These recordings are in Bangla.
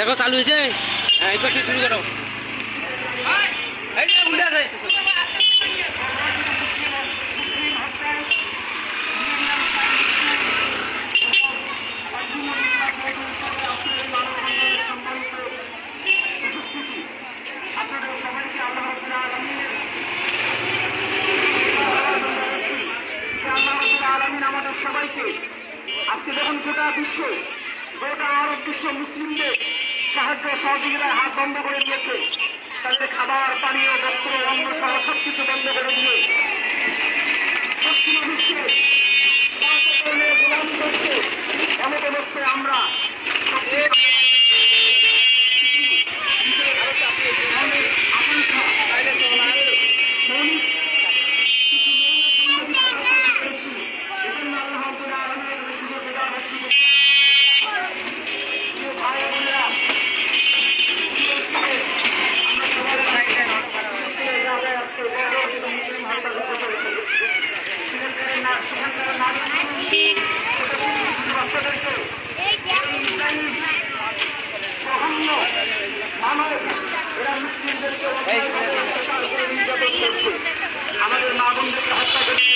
দেখো চালু হয়েছে। হ্যাঁ একটু শুরু করো? এই যে উল্টে আছে। আজকে দেখুন গোটা বিশ্বে, গোটা আরব বিশ্ব মুসলিমদের সাহায্য সহযোগিতায় হাত বন্ধ করে দিয়েছে। তাদের খাবার পানীয় বস্ত্র অন্ন সহ সবকিছু বন্ধ করে দিয়ে পশ্চিমা বিশ্বে করছে। আমরা আমাদের মা বোনদেরকে হত্যা করছে,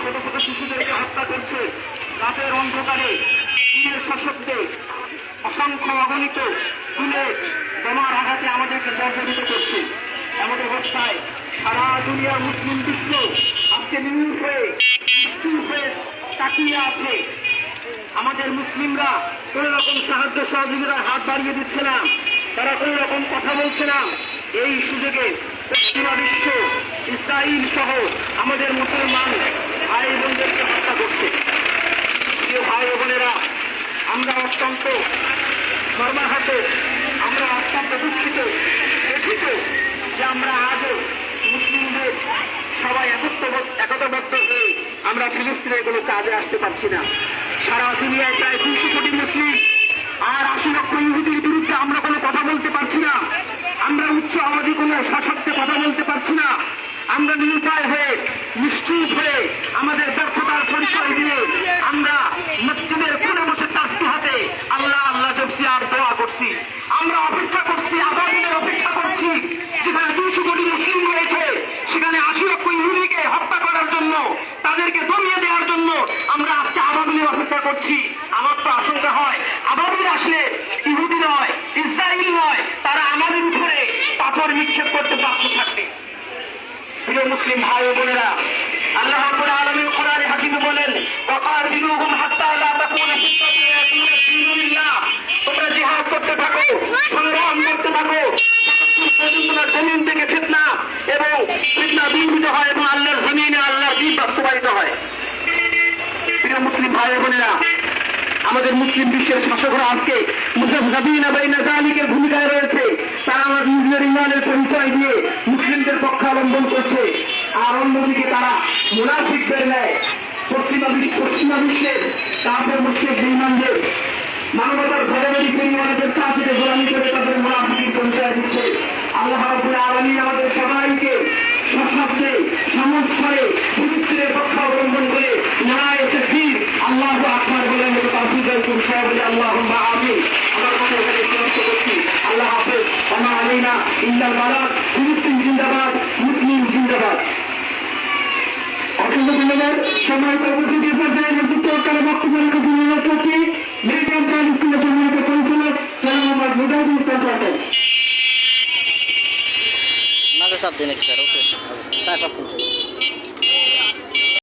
ছোট ছোট শিশুদেরকে হত্যা করছে, রাতের অন্ধকারে, দিনের সশব্দে অসংখ্য অগণিত বুলেট বোমার আঘাতে আমাদেরকে জর্জরিত করছে। এমন অবস্থায় সারা দুনিয়ার মুসলিম বিশ্ব আজকে নিউজ হয়ে নিষ্ঠুর হয়ে তাকিয়ে আছে। আমাদের মুসলিমরা কোন রকম সাহায্য সহযোগিতার হাত বাড়িয়ে দিচ্ছে না। তারা কোন রকম কথা বলছে না। এই সুযোগে পশ্চিমা বিশ্ব ইসরায়েল সহ আমাদের মুসলমান ভাই বোনদেরকে হত্যা করছে। প্রিয় ভাই বোনেরা, আমরা অত্যন্ত মর্মাহত আমরা অত্যন্ত দুঃখিত ব্যথিত যে আমরা আজও মুসলিমদের সবাই একত্রবদ্ধ একতাবদ্ধ হয়ে আমরা ফিলিস্তিনের কোনো কাজে আসতে পারছি না। সারা দুনিয়ায় প্রায় দুশো কোটি মুসলিম, আর আশি লক্ষ ইহুদির বিরুদ্ধে আমরা কোনো কথা বলতে পারছি না। আমরা উচ্চ আওয়াজে কোনো সশব্দে কথা বলতে পারছি না। আমরা নিরুপায় হয়ে, নিশ্চুপ হয়ে আমাদের ব্যর্থতার পরিচয় দিয়ে আমরা মসজিদের কোনে বসে তাস্তি হাতে আল্লাহ আল্লাহ জপসি আর দোয়া করছি। আমরা অপেক্ষা করছি আগামীদের অপেক্ষা করছি, যেখানে দুশো কোটি মুসলিম রয়েছে, সেখানে আশি লক্ষ ইহুদিকে হত্যা করার জন্য, তাদেরকে দমিয়ে দেওয়ার জন্য আমরা আজকে আবাবিলের অপেক্ষা করছি। আমার তো আশঙ্কা হয়। আবাবিল আসলে ইহুদি নয় ইসরায়েল নয় তারা আমাদের উপরে পাথর নিক্ষেপ করতে বাধ্য থাকবে। প্রিয় মুসলিম ভাই বোনেরা, আল্লাহ রাব্বুল আলামিন হাকিমে বলেন বাস্তবায়িত হয়। মুসলিম ভাই আমাদের মুসলিম বিশ্বের শাসকরা আজকে মুসাফিনা বাইনা ভূমিকায় রয়েছে তারা আমার নিজেদের ইমানের পরিচয় দিয়ে মুসলিমদের পক্ষ অবলম্বন করছে। আর অন্যদিকে তারা মুনাফিকদের নেয় পশ্চিমা পশ্চিমা বিশ্বের কাপের মুসলিম ইমানদের মানবতার বাড়ি পরিমাণের কাছে গোলামি করে তাদের মুনাফিকের পরিচয় দিচ্ছে। আল্লাহ রাব্বুল আলামিন আমাদের সবাইকে সশব্দে সমস্যায় ফিলিস্তিনের পক্ষ অবলম্বন করে নারায় তকবীর আল্লাহু আকবার বলে মতো সবাই বলে আল্লাহুম্মা আমিন। আমার কথা এখানে করছি। আল্লাহ আমা বালাগ ফিলিস্তিন জিন্দাবাদ, মুসলিম জিন্দাবাদ। অসংখ্য ধন্যবাদ সময় পরবর্তী পর্যায়ে নেতৃত্ব কালে বক্তব্য জন্য অনুরোধ করছি মেডিকেল চাইল্ড স্কুলের সম্মানিত পরিচালক জনাব মোহাম্মদ মুজাহিদুল ইসলাম সরকার সাত দিন স্যার? ওকে। মিনিট।